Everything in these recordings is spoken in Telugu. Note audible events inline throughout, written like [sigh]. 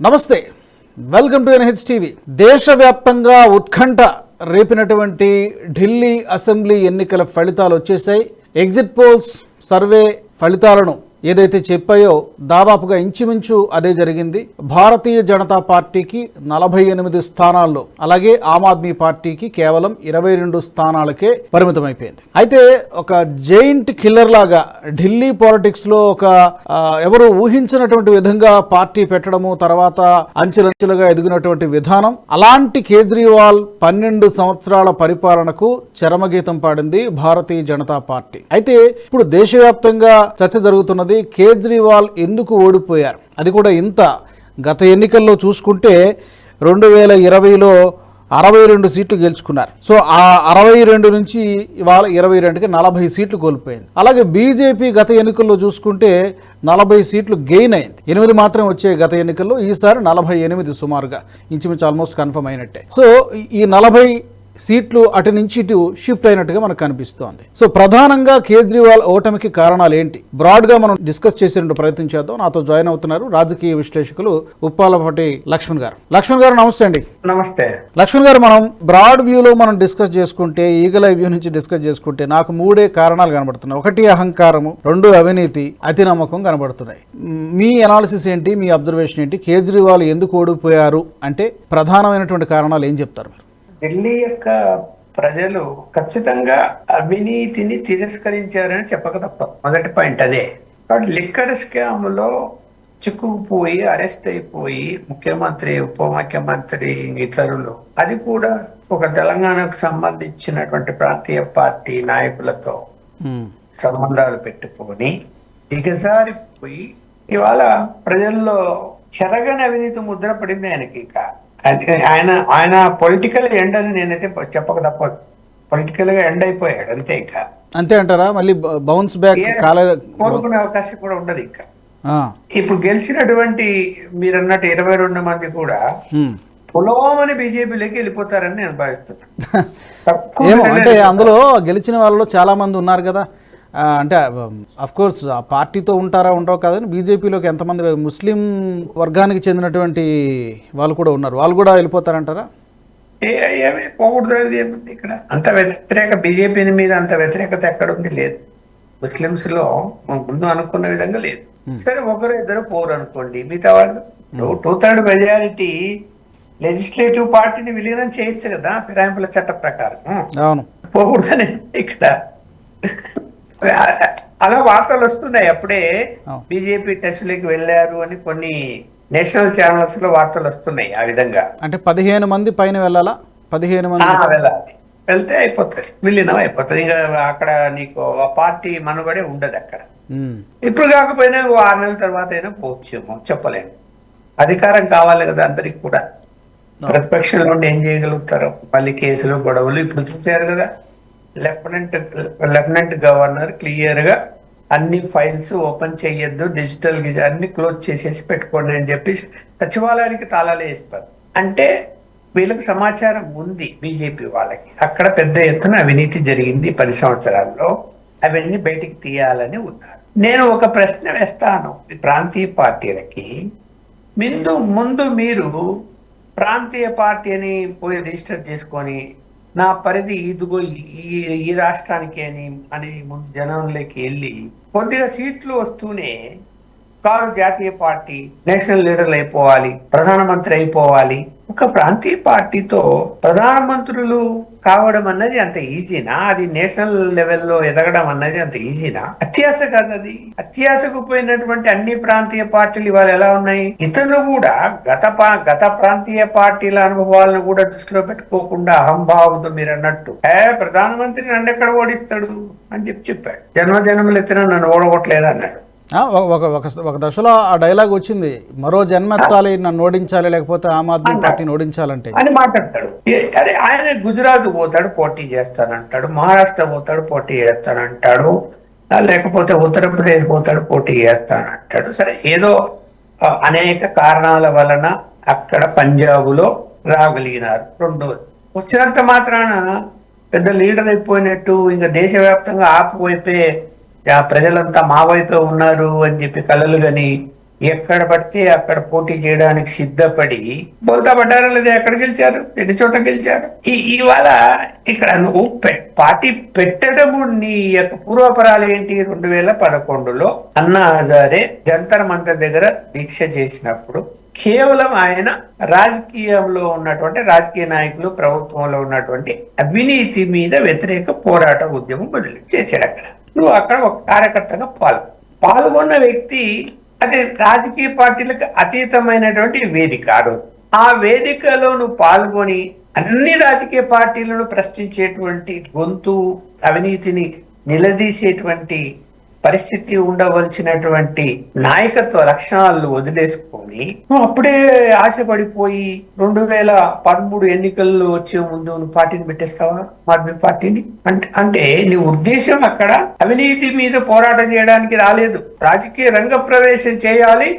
నమస్తే. వెల్కమ్ టు ఎన్హెచ్ టీవీ దేశవ్యాప్తంగా ఉత్కంఠ రేపినటువంటి ఢిల్లీ అసెంబ్లీ ఎన్నికల ఫలితాలు వచ్చేసాయి ఎగ్జిట్ పోల్స్ సర్వే ఫలితాలను ఏదైతే చెప్పాయో దాదాపుగా ఇంచుమించు అదే జరిగింది. భారతీయ జనతా పార్టీకి నలభై ఎనిమిది స్థానాల్లో అలాగే ఆమ్ ఆద్మీ పార్టీకి కేవలం ఇరవై రెండు స్థానాలకే పరిమితమైపోయింది. అయితే ఒక జైంట్ కిల్లర్ లాగా ఢిల్లీ పాలిటిక్స్లో ఒక ఎవరు ఊహించినటువంటి విధంగా పార్టీ పెట్టడము తర్వాత అంచెలంచెలుగా ఎదిగినటువంటి విధానం అలాంటి కేజ్రీవాల్ పన్నెండు సంవత్సరాల పరిపాలనకు చరమగీతం పాడింది భారతీయ జనతా పార్టీ. అయితే ఇప్పుడు దేశవ్యాప్తంగా చర్చ జరుగుతున్నది కేజ్రీవాల్ ఎందుకు ఓడిపోయారు? అది కూడా ఇంత గత ఎన్నికల్లో చూసుకుంటే రెండు వేల ఇరవైలో అరవై రెండు సీట్లు గెలుచుకున్నారు. సో ఆ అరవై రెండు నుంచి ఇవాళ ఇరవై రెండుకి నలభై సీట్లు కోల్పోయింది. అలాగే బీజేపీ గత ఎన్నికల్లో చూసుకుంటే నలభై సీట్లు గెయిన్ అయింది. ఎనిమిది మాత్రం వచ్చే గత ఎన్నికల్లో. ఈసారి నలభై ఎనిమిది సుమారుగా. ఇంచుమించు ఆల్మోస్ట్ కన్ఫర్మ్ అయినట్టే. సో ఈ నలభై సీట్లు అటు నుంచి ఇటు షిఫ్ట్ అయినట్టుగా మనకు కనిపిస్తోంది. సో ప్రధానంగా కేజ్రీవాల్ ఓటమికి కారణాలు ఏంటి బ్రాడ్గా మనం డిస్కస్ చేసే ప్రయత్నం చేద్దాం. నాతో జాయిన్ అవుతున్నారు రాజకీయ విశ్లేషకులు ఉప్పాలపాటి లక్ష్మణ్ గారు. లక్ష్మణ్ గారు నమస్తే అండి. నమస్తే. లక్ష్మణ్ గారు మనం బ్రాడ్ వ్యూలో మనం డిస్కస్ చేసుకుంటే ఈగల వ్యూ నుంచి డిస్కస్ చేసుకుంటే నాకు మూడే కారణాలు కనబడుతున్నాయి. ఒకటి అహంకారము రెండు అవినీతి అతి నమ్మకం కనబడుతున్నాయి. మ్, మీ అనాలిసిస్ ఏంటి? మీ అబ్జర్వేషన్ ఏంటి? కేజ్రీవాల్ ఎందుకు ఓడిపోయారు? అంటే ప్రధానమైనటువంటి కారణాలు ఏం చెప్తారు మీరు? ఢిల్లీ యొక్క ప్రజలు ఖచ్చితంగా అవినీతిని తిరస్కరించారని చెప్పక తప్ప. మొదటి పాయింట్ అదే. కాబట్టి లిక్కర్ స్కామ్లో చిక్కుకుపోయి అరెస్ట్ అయిపోయి ముఖ్యమంత్రి ఉప ముఖ్యమంత్రి ఇతరులు. అది కూడా ఒక తెలంగాణకు సంబంధించినటువంటి ప్రాంతీయ పార్టీ నాయకులతో సంబంధాలు పెట్టుకొని దిగజారిపోయి ఇవాళ ప్రజల్లో చెరగని అవినీతి ముద్ర పడింది ఆయనకి ఇక. ఆయన ఆయన పొలిటికల్ ఎండ్ అని నేనైతే చెప్పక తప్పదు. పొలిటికల్గా ఎండ్ అయిపోయాడు అంతే ఇంకా. అంతే అంటారా? మళ్ళీ బౌన్స్ బ్యాక్ కోరుకునే అవకాశం కూడా ఉండదు ఇంకా. ఇప్పుడు గెలిచినటువంటి మీరు అన్నట్టు ఇరవై రెండు మంది కూడా మ్. పులోమని బీజేపీలోకి వెళ్ళిపోతారని నేను భావిస్తున్నాను. [laughs] అంటే అందులో గెలిచిన వాళ్ళలో చాలా మంది ఉన్నారు కదా. అంటే అఫ్ కోర్స్ ఆ పార్టీతో ఉంటారా ఉండరో కాదని బీజేపీలోకి ఎంతమంది ముస్లిం వర్గానికి చెందినటువంటి వాళ్ళు కూడా ఉన్నారు. వాళ్ళు కూడా వెళ్ళిపోతారంటారా? ఏమీ పోకూడదు ఏముంది ఇక్కడ? అంత వ్యతిరేక బీజేపీ మీద అంత వ్యతిరేకత ఎక్కడ ఉంది? లేదు. ముస్లిమ్స్లో ముందు అనుకున్న విధంగా లేదు. సరే ఒకరు ఇద్దరు పోరు అనుకోండి. మిగతా వాళ్ళు టూ థర్డ్ మెజారిటీ లెజిస్లేటివ్ పార్టీని విలీనం చేయొచ్చు కదా ఫిరాయింపుల చట్ట ప్రకారం. అవును. పోకూడదని ఇక్కడ. అలా వార్తలు వస్తున్నాయి. అప్పుడే. బీజేపీ టచ్లోకి వెళ్ళారు అని కొన్ని నేషనల్ ఛానల్స్లో వార్తలు వస్తున్నాయి ఆ విధంగా. అంటే పదిహేను మంది పైన వెళ్ళాలా? పదిహేను మంది. వెళ్ళాలి. వెళ్తే అయిపోతుంది. విలీనం అయిపోతుంది. ఇంకా అక్కడ నీకు ఆ పార్టీ మనుగడే ఉండదు అక్కడ. ఇప్పుడు కాకపోయినా ఓ ఆరు నెలల తర్వాత అయినా పోవచ్చేమో. చెప్పలేము. అధికారం కావాలి కదా అందరికి కూడా. ప్రతిపక్షంలో ఏం చేయగలుగుతారు? మళ్ళీ కేసులు గొడవలు ఇప్పుడు చూసారు కదా. లెఫ్టినెంట్ లెఫ్టినెంట్ గవర్నర్ క్లియర్గా అన్ని ఫైల్స్ ఓపెన్ చేయొద్దు డిజిటల్ అన్ని క్లోజ్ చేసేసి పెట్టుకోండి అని చెప్పి సచివాలయానికి తాళాలు వేస్తారు. అంటే వీళ్ళకి సమాచారం ఉంది బీజేపీ వాళ్ళకి. అక్కడ పెద్ద ఎత్తున అవినీతి జరిగింది పది సంవత్సరాల్లో. అవన్నీ బయటికి తీయాలని ఉన్నారు. నేను ఒక ప్రశ్న వేస్తాను ఈ ప్రాంతీయ పార్టీలకి. ముందు ముందు మీరు ప్రాంతీయ పార్టీ అని పోయి రిజిస్టర్ చేసుకొని నా పరిధి ఇదిగో ఈ- ఈ రాష్ట్రానికి అని అని ముందు జనంలోకి వెళ్ళి కొద్దిగా సీట్లు వస్తూనే కాదు జాతీయ పార్టీ నేషనల్ లీడర్లు అయిపోవాలి ప్రధానమంత్రి అయిపోవాలి. ఒక ప్రాంతీయ పార్టీతో ప్రధానమంత్రులు కావడం అన్నది అంత ఈజీనా? అది నేషనల్ లెవెల్లో ఎదగడం అన్నది అంత ఈజీనా? అత్యాశ కాదు అది. అత్యాశకు పోయినటువంటి అన్ని ప్రాంతీయ పార్టీలు ఇవాళ ఎలా ఉన్నాయి? ఇతరులు కూడా గత గత ప్రాంతీయ పార్టీల అనుభవాలను కూడా దృష్టిలో పెట్టుకోకుండా అహంభావంతో మీరు అన్నట్టు. ఏ ప్రధానమంత్రి నన్ను ఎక్కడ ఓడిస్తాడు? అని చెప్పి చెప్పాడు. జన్మ ఎత్తిన నన్ను ఓడగొట్టలేదు అన్నాడు ఒక ఒక దశలో ఆ డైలాగ్ వచ్చింది. మరో జన్మెత్తాలి నన్ను ఓడించాలి లేకపోతే ఆమ్ ఆద్మీ పార్టీని ఓడించాలంటే. అని మాట్లాడతాడు. అరే ఆయన గుజరాత్ పోతాడు పోటీ చేస్తానంటాడు. మహారాష్ట్ర పోతాడు పోటీ చేస్తానంటాడు. లేకపోతే ఉత్తరప్రదేశ్ పోతాడు పోటీ చేస్తానంటాడు. సరే ఏదో అనేక కారణాల వలన అక్కడ పంజాబులో రాగలిగినారు. రెండోది వచ్చినంత మాత్రాన పెద్ద లీడర్ అయిపోయినట్టు ఇంకా దేశవ్యాప్తంగా ఆపు వైపే ఆ ప్రజలంతా మా వైపే ఉన్నారు అని చెప్పి కలలు గని ఎక్కడ పడితే అక్కడ పోటీ చేయడానికి సిద్ధపడి బోల్తా పడ్డారా లేదా ఎక్కడ గెలిచారు? ఎన్ని చోట గెలిచారు? ఇవాళ ఇక్కడ నువ్వు పె- పార్టీ పెట్టడము నీ యొక్క పూర్వపరాలు ఏంటి? రెండు వేల పదకొండులో అన్నా హజారే జంతర్ మంతర్ దగ్గర దీక్ష చేసినప్పుడు కేవలం ఆయన రాజకీయంలో ఉన్నటువంటి రాజకీయ నాయకులు ప్రభుత్వంలో ఉన్నటువంటి అవినీతి మీద వ్యతిరేక పోరాట ఉద్యమం మొదలు చేశాడు అక్కడ. నువ్వు అక్కడ ఒక కార్యకర్తగా పాల్గొ పాల్గొన్న వ్యక్తి అది రాజకీయ పార్టీలకు అతీతమైనటువంటి వేదిక ఆ ఆ వేదికలో నువ్వు పాల్గొని అన్ని రాజకీయ పార్టీలను ప్రశ్నించేటువంటి గొంతు అవినీతిని నిలదీసేటువంటి పరిస్థితి ఉండవలసినటువంటి నాయకత్వ లక్షణాలను వదిలేసుకొని అప్పుడే ఆశపడిపోయి రెండు వేల పదమూడు ఎన్నికల్లో వచ్చే ముందు నువ్వు పార్టీని పెట్టేస్తావా? మార్పి పార్టీని? అంటే అంటే నీ ఉద్దేశం అక్కడ అవినీతి మీద పోరాటం చేయడానికి రాలేదు. రాజకీయ రంగ ప్రవేశం చేయాలి.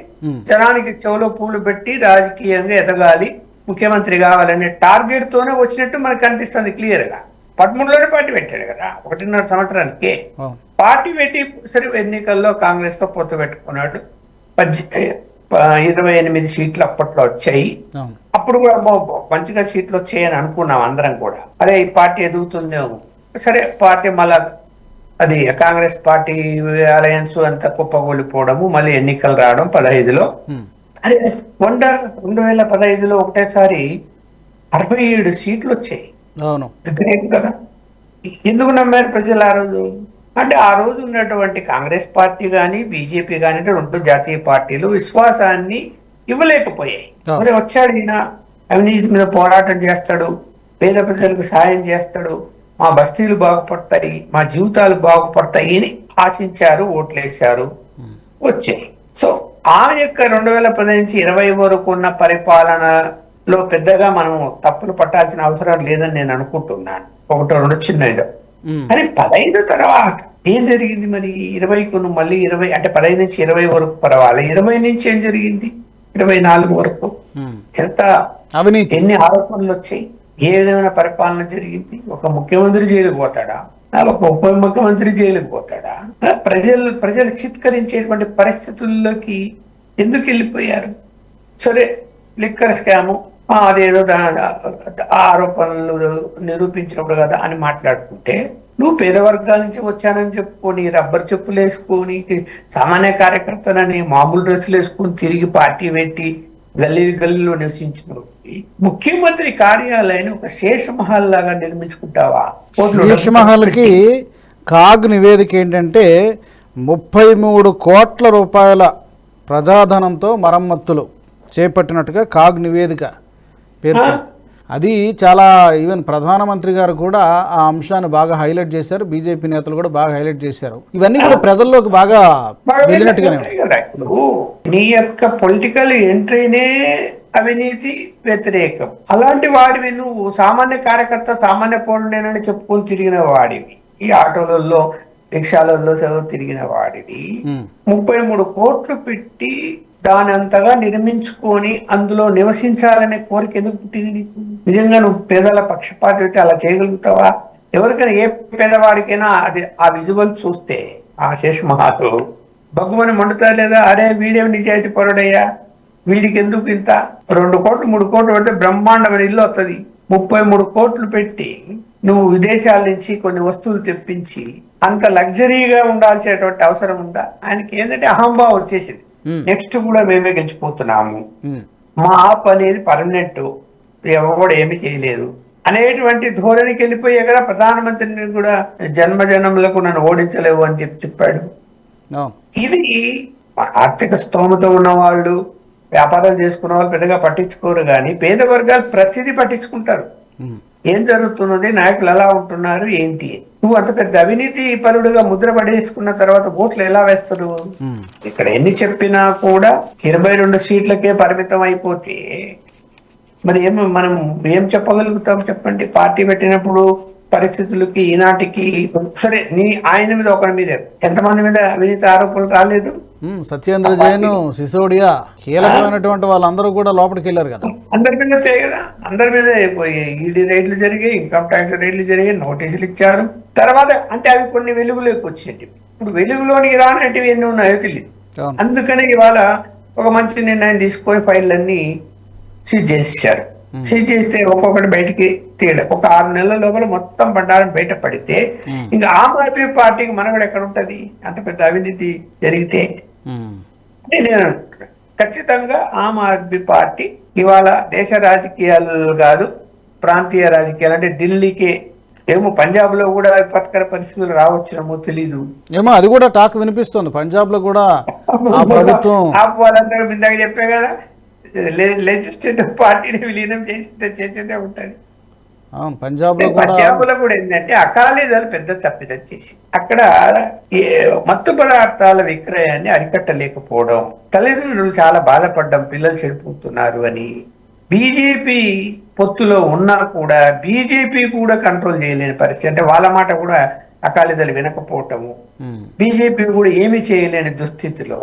జనానికి చెవులో పూలు పెట్టి రాజకీయంగా ఎదగాలి. ముఖ్యమంత్రి కావాలనే టార్గెట్ తోనే వచ్చినట్టు మనకు కనిపిస్తుంది క్లియర్గా పదమూడులోనే పార్టీ పెట్టాడు కదా ఒకటిన్నర సంవత్సరానికి. పార్టీ పెట్టి సరే ఎన్నికల్లో కాంగ్రెస్తో పొత్తు పెట్టుకున్నాడు. ఇరవై ఎనిమిది సీట్లు అప్పట్లో వచ్చాయి. అప్పుడు కూడా మంచిగా సీట్లు వచ్చాయని అనుకున్నాం అందరం కూడా. అరే ఈ పార్టీ ఎదుగుతుందేమో సరే పార్టీ మళ్ళా అది కాంగ్రెస్ పార్టీ అలయన్స్ అంతా కుప్పగొలిపోవడము మళ్ళీ ఎన్నికలు రావడం పదహైదులో. అరే వండర్ రెండు వేల పదహైదులో ఒకటేసారి అరవై ఏడు సీట్లు వచ్చాయి. అవును. గ్రేట్ కదా. ఎందుకు నమ్మారు ప్రజలు ఆ రోజు? అంటే ఆ రోజు ఉన్నటువంటి కాంగ్రెస్ పార్టీ కానీ బీజేపీ కానీ అంటే రెండు జాతీయ పార్టీలు విశ్వాసాన్ని ఇవ్వలేకపోయాయి. మరి వచ్చాడు ఈయన అవినీతి మీద పోరాటం చేస్తాడు పేద ప్రజలకు సాయం చేస్తాడు మా బస్తీలు బాగుపడతాయి మా జీవితాలు బాగుపడతాయి అని ఆశించారు ఓట్లేశారు. వచ్చాయి. సో ఆ యొక్క రెండు వేల పది నుంచి ఇరవై వరకు ఉన్న పరిపాలనలో పెద్దగా మనం తప్పులు పట్టాల్సిన అవసరం లేదని నేను అనుకుంటున్నాను. ఒకటో రెండు చిన్న ఏదో. ఉమ్. కానీ పదహైదు తర్వాత ఏం జరిగింది మరి? ఇరవైకు మళ్ళీ ఇరవై అంటే పదహైదు నుంచి ఇరవై వరకు పర్వాలి. ఇరవై నుంచి ఏం జరిగింది? ఇరవై నాలుగు వరకు. ఎంత? అవినీతి. ఎన్ని ఆరోపణలు వచ్చాయి? ఏ విధమైన పరిపాలన జరిగింది? ఒక ముఖ్యమంత్రి జైలుకు పోతాడా? ఒక ఉప ముఖ్యమంత్రి జైలుకు పోతాడా? ప్రజలు ప్రజలు చిత్కరించేటువంటి పరిస్థితుల్లోకి ఎందుకు వెళ్ళిపోయారు? సరే లిక్కర్ స్కాము అదేదో ఆరోపణలు నిరూపించినప్పుడు కదా అని మాట్లాడుకుంటే నువ్వు పేద వర్గాల నుంచి వచ్చానని చెప్పుకొని రబ్బర్ చెప్పులు వేసుకొని సామాన్య కార్యకర్తనని మామూలు డ్రెస్సులు వేసుకొని తిరిగి పార్టీ పెట్టి గల్లీ గల్లీలో నివసించిన ముఖ్యమంత్రి కార్యాలయాన్ని ఒక శేషమహల్ లాగా నిర్మించుకుంటావా? కోట్లు శేష్ మహల్కి కాగ్ నివేదిక ఏంటంటే ముప్పై మూడు కోట్ల రూపాయల ప్రజాధనంతో మరమ్మతులు చేపట్టినట్టుగా కాగ్ నివేదిక. పేరు అది చాలా ఈవెన్ ప్రధానమంత్రి గారు కూడా ఆ అంశాన్ని బాగా హైలైట్ చేశారు. బీజేపీ నేతలు కూడా బాగా హైలైట్ చేశారు. ఇవన్నీ కూడా ప్రజల్లోకి బాగా వెళ్ళినట్టుగానే నీ యొక్క పొలిటికల్ ఎంట్రీనే అవినీతి వ్యతిరేకం. అలాంటి వాడివి నువ్వు. సామాన్య కార్యకర్త సామాన్య పౌరుడేనని చెప్పుకొని తిరిగిన వాడివి. ఈ ఆటోలలో రిక్షాలలో తిరిగిన వాడివి. ముప్పై మూడు కోట్లు పెట్టి దాని అంతగా నిర్మించుకొని అందులో నివసించాలనే కోరిక ఎందుకు పుట్టింది నిజంగా నువ్వు పేదల పక్షపాతి అయితే అలా చేయగలుగుతావా? ఎవరికైనా ఏ పేదవాడికైనా అది ఆ విజువల్ చూస్తే ఆ శేషమహాలు భగవని మండుతా లేదా? అరే వీడేమి నిజాయితీ పరుడయ్యా? వీడికి ఎందుకు ఇంత? రెండు కోట్లు మూడు కోట్లు పెడితే బ్రహ్మాండమైన ఇల్లు వస్తుంది ముప్పై మూడు కోట్లు పెట్టి నువ్వు విదేశాల నుంచి కొన్ని వస్తువులు తెప్పించి అంత లగ్జరీగా ఉండాల్సినటువంటి అవసరం ఉందా? ఆయనకి ఏంటంటే అహంభావం వచ్చేసింది. నెక్స్ట్ కూడా మేమే గెలిచిపోతున్నాము ఉమ్, మా ఆప్ అనేది పర్మనెంట్. ఎవరు ఏమి చేయలేదు. అనేటువంటి ధోరణికి వెళ్ళిపోయే కదా ప్రధానమంత్రిని కూడా జన్మ జన్మలకు నన్ను ఓడించలేవు అని చెప్పి చెప్పాడు. ఇది ఆర్థిక స్తోమత ఉన్న వాళ్ళు వ్యాపారాలు చేసుకున్న వాళ్ళు పెద్దగా పట్టించుకోరు కానీ పేద వర్గాలు ప్రతిదీ పట్టించుకుంటారు. ఉమ్, ఏం జరుగుతున్నది? నాయకులు ఎలా ఉంటున్నారు? ఏంటి? నువ్వు అంత పెద్ద అవినీతి పరుడుగా ముద్ర పడేసుకున్న తర్వాత ఓట్లు ఎలా వేస్తారు? ఇక్కడ ఎన్ని చెప్పినా కూడా ఇరవై రెండు సీట్లకే పరిమితం అయిపోతే మరి ఏం మనం ఏం చెప్పగలుగుతాం చెప్పండి? పార్టీ పెట్టినప్పుడు పరిస్థితులకి ఈనాటికి సరే నీ ఆయన మీద ఒకరి మీద ఎంతమంది మీద అవినీతి ఆరోపణలు రాలేదు? సత్యేంద్ర జైన్ సిసోడియా కీలకమైనటువంటి వాళ్ళందరూ కూడా లోపలికి వెళ్ళారు కదా. అందరి మీద వచ్చాయి కదా. అందరి మీద ఈడీ రైడ్లు జరిగాయి ఇన్కమ్ ట్యాక్స్ రైడ్లు జరిగాయి నోటీసులు ఇచ్చారు. తర్వాత అంటే అవి కొన్ని వెలుగులోకి వచ్చేవి ఇప్పుడు వెలుగులోనికి రానటివి ఎన్ని ఉన్నాయో తెలియదు అందుకని ఇవాళ ఒక మంచి నిర్ణయం తీసుకొని ఫైళ్ళన్నీ సీజ్ Hmm. సీజ్ చేస్తే ఒక్కొక్కటి బయటికి తీయడం. ఒక ఆరు నెలల లోపల మొత్తం బండారం బయట పడితే. ఇంకా ఆమ్ ఆద్మీ పార్టీకి మనగడ ఎక్కడ ఉంటది? అంత పెద్ద అవినీతి జరిగితే నేను అనుకుంటున్నా. ఖచ్చితంగా ఆమ్ ఆద్మీ పార్టీ ఇవాళ దేశ రాజకీయాలు కాదు ప్రాంతీయ రాజకీయాలు అంటే ఢిల్లీకి ఏమో పంజాబ్లో కూడా విపత్కర పరిస్థితులు రావచ్చునేమో తెలీదు. ఏమో అది కూడా టాక్ వినిపిస్తుంది. పంజాబ్లో కూడా ఆ ప్రభుత్వం వాళ్ళందరూ ఇందాక చెప్పే కదా లెజిస్లేటివ్ పార్టీని విలీనం చేసి చేసేదే ఉంటుంది. అవును పంజాబ్లో కూడా పంజాబ్లో కూడా ఏంటంటే అకాలీదలు పెద్ద తప్పిదం చేసి అక్కడ మత్తు పదార్థాల విక్రయాన్ని అరికట్టలేకపోవడం తల్లిదండ్రులు చాలా బాధపడ్డం పిల్లలు చెడిపోతున్నారు అని బీజేపీ పొత్తులో ఉన్నా కూడా బీజేపీ కూడా కంట్రోల్ చేయలేని పరిస్థితి. అంటే వాళ్ళ మాట కూడా అకాలీదలు వినకపోవటము. బీజేపీ కూడా ఏమీ చేయలేని దుస్థితిలో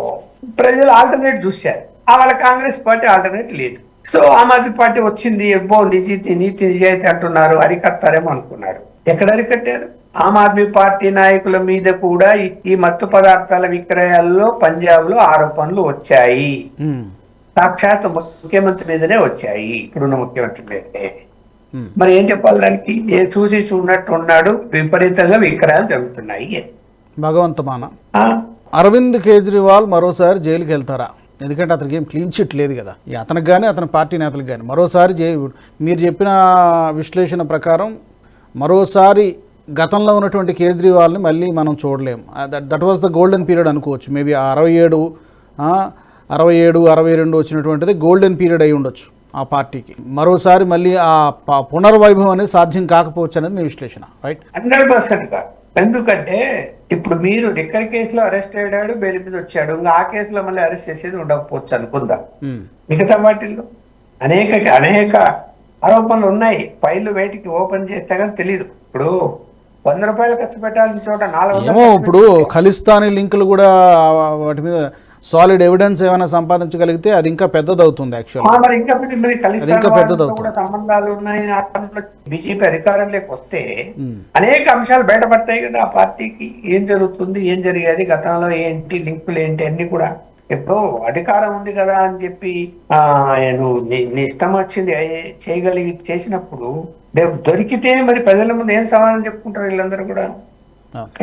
ప్రజలు ఆల్టర్నేట్ చూశారు. ఆ వాళ్ళ కాంగ్రెస్ పార్టీ ఆల్టర్నేట్ లేదు. సో ఆమ్ ఆద్మీ పార్టీ వచ్చింది ఎబ్బో నిజీతి నీతి నిజాయితీ అంటున్నారు అరికడతారేమో అనుకున్నారు. ఎక్కడ అరికట్టారు? ఆమ్ ఆద్మీ పార్టీ నాయకుల మీద కూడా ఈ- మత్తు పదార్థాల విక్రయాల్లో పంజాబ్లో ఆరోపణలు వచ్చాయి. సాక్షాత్ ముఖ్యమంత్రి మీదనే వచ్చాయి ఇప్పుడున్న ముఖ్యమంత్రి మీదనే. మరి ఏం చెప్పాలి దానికి? ఏ చూసి చూడనట్టు ఉన్నాడు విపరీతంగా విక్రయాలు జరుగుతున్నాయి. భగవంతమాన? అరవింద్ కేజ్రీవాల్ మరోసారి జైలుకి వెళ్తారా ఎందుకంటే అతనికి ఏం క్లీన్ చిట్ లేదు కదా. ఈ అతనికి కానీ అతని పార్టీ నేతలకు కానీ మరోసారి మీరు చెప్పిన విశ్లేషణ ప్రకారం మరోసారి గతంలో ఉన్నటువంటి కేజ్రీవాల్ని మళ్ళీ మనం చూడలేం. That was the golden period అనుకోవచ్చు. మేబీ అరవై ఏడు అరవై ఏడు అరవై రెండు వచ్చినటువంటిది గోల్డెన్ పీరియడ్ అయి ఉండొచ్చు ఆ పార్టీకి. మరోసారి మళ్ళీ ఆ ప- పునర్వైభవం అనేది సాధ్యం కాకపోవచ్చు అనేది మీ విశ్లేషణ రైట్ హండ్రెడ్ పర్సెంట్ ఎందుకంటే ఇప్పుడు మీరు లిక్కర్ కేసులో అరెస్ట్ అయ్యాడు బెయిల్ మీద వచ్చాడు. ఇంకా ఆ కేసులో మళ్ళీ అరెస్ట్ చేసేది ఉండకపోవచ్చు అనుకుందాం? మిగతా వాటిల్లో అనేక అనేక ఆరోపణలు ఉన్నాయి. ఫైళ్ళు బయటికి ఓపెన్ చేస్తే కానీ తెలియదు ఇప్పుడు వంద రూపాయలు ఖర్చు పెట్టాల్సిన చోట నాలుగు ఇప్పుడు ఖలిస్తానీ లింకులు కూడా వాటి మీద సాలిడ్ ఎవిడెన్స్ ఏమైనా సంపాదించగలిగితే అది ఇంకా పెద్దది అవుతుంది ఇంకా సంబంధాలు ఉన్నాయి. బీజేపీ అధికారంలోకి వస్తే అనేక అంశాలు బయటపడతాయి కదా. ఆ పార్టీకి ఏం జరుగుతుంది ఏం జరిగేది గతంలో ఏంటి లింకులు ఏంటి అన్ని కూడా. ఎప్పుడో అధికారం ఉంది కదా అని చెప్పి ఆ నువ్వు నీ ఇష్టం వచ్చింది చేయగలిగి చేసినప్పుడు దొరికితే మరి ప్రజల ముందు ఏం సమాధానం చెప్పుకుంటారు వీళ్ళందరూ కూడా?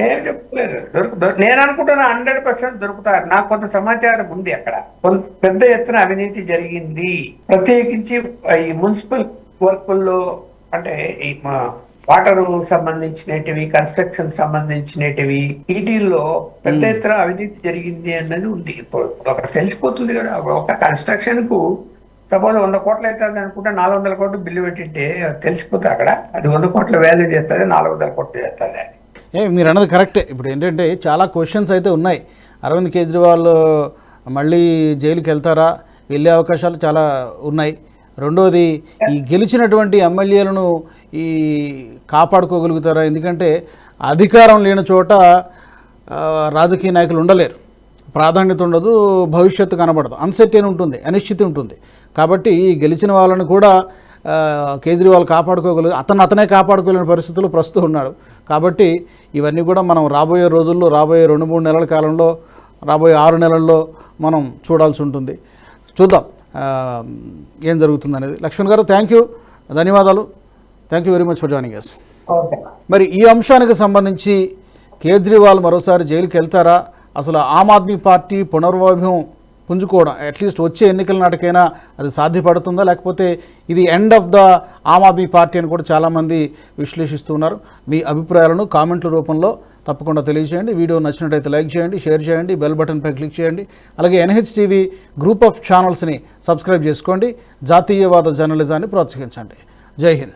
ఏం దొరుకు నేను అనుకుంటున్నా హండ్రెడ్ పర్సెంట్ దొరుకుతారు. నాకు కొంత సమాచారం ఉంది అక్కడ. కొంత పెద్ద ఎత్తున అవినీతి జరిగింది. ప్రత్యేకించి ఈ మున్సిపల్ వర్కుల్లో అంటే ఈ మా వాటర్ సంబంధించినటివి కన్స్ట్రక్షన్ సంబంధించినటివి వీటిల్లో పెద్ద ఎత్తున అవినీతి జరిగింది అన్నది ఉంది. ఇప్పుడు ఒక తెలిసిపోతుంది కదా. ఒక కన్స్ట్రక్షన్కు సపోజ్ వంద కోట్లు అవుతుంది అనుకుంటే నాలుగు వందల కోట్లు బిల్లు పెట్టింటే తెలిసిపోతుంది అక్కడ. అది వంద కోట్ల వాల్యూ చేస్తుంది నాలుగు వందల కోట్లు చేస్తుంది అని. ఏ మీరు అన్నది కరెక్టే. ఇప్పుడు ఏంటంటే చాలా క్వశ్చన్స్ అయితే ఉన్నాయి. అరవింద్ కేజ్రీవాల్ మళ్ళీ జైలుకి వెళ్తారా? వెళ్ళే అవకాశాలు చాలా ఉన్నాయి. రెండోది ఈ గెలిచినటువంటి ఎమ్మెల్యేలను ఈ కాపాడుకోగలుగుతారా? ఎందుకంటే అధికారం లేని చోట రాజకీయ నాయకులు ఉండలేరు. ప్రాధాన్యత ఉండదు భవిష్యత్తు కనబడదు. అన్సర్టైన్ ఉంటుంది అనిశ్చితి ఉంటుంది. కాబట్టి ఈ గెలిచిన వాళ్ళని కూడా కేజ్రీవాల్ కాపాడుకోగలదు అతను అతనే కాపాడుకోలేని పరిస్థితుల్లో ప్రస్తుతం ఉన్నాడు. కాబట్టి ఇవన్నీ కూడా మనం రాబోయే రోజుల్లో రాబోయే రెండు మూడు నెలల కాలంలో రాబోయే ఆరు నెలల్లో మనం చూడాల్సి ఉంటుంది. చూద్దాం ఏం జరుగుతుంది అనేది లక్ష్మణ్ గారు థ్యాంక్ యూ ధన్యవాదాలు. Thank you very much for joining okay. మరి ఈ అంశానికి సంబంధించి కేజ్రీవాల్ మరోసారి జైలుకి వెళ్తారా అసలు ఆమ్ ఆద్మీ పార్టీ పునర్వైభవం పుంజుకోవడం. అట్లీస్ట్ వచ్చే ఎన్నికల నాటికైనా అది సాధ్యపడుతుందా? లేకపోతే ఇది end of the Aam Aadmi party అని కూడా చాలామంది విశ్లేషిస్తున్నారు మీ అభిప్రాయాలను కామెంట్ల రూపంలో తప్పకుండా తెలియజేయండి. వీడియో నచ్చినట్టయితే లైక్ చేయండి షేర్ చేయండి బెల్ బటన్పై క్లిక్ చేయండి. అలాగే ఎన్హెచ్టీవీ గ్రూప్ ఆఫ్ ఛానల్స్ని సబ్స్క్రైబ్ చేసుకోండి. జాతీయవాద జర్నలిజాన్ని ప్రోత్సహించండి. జై హింద్.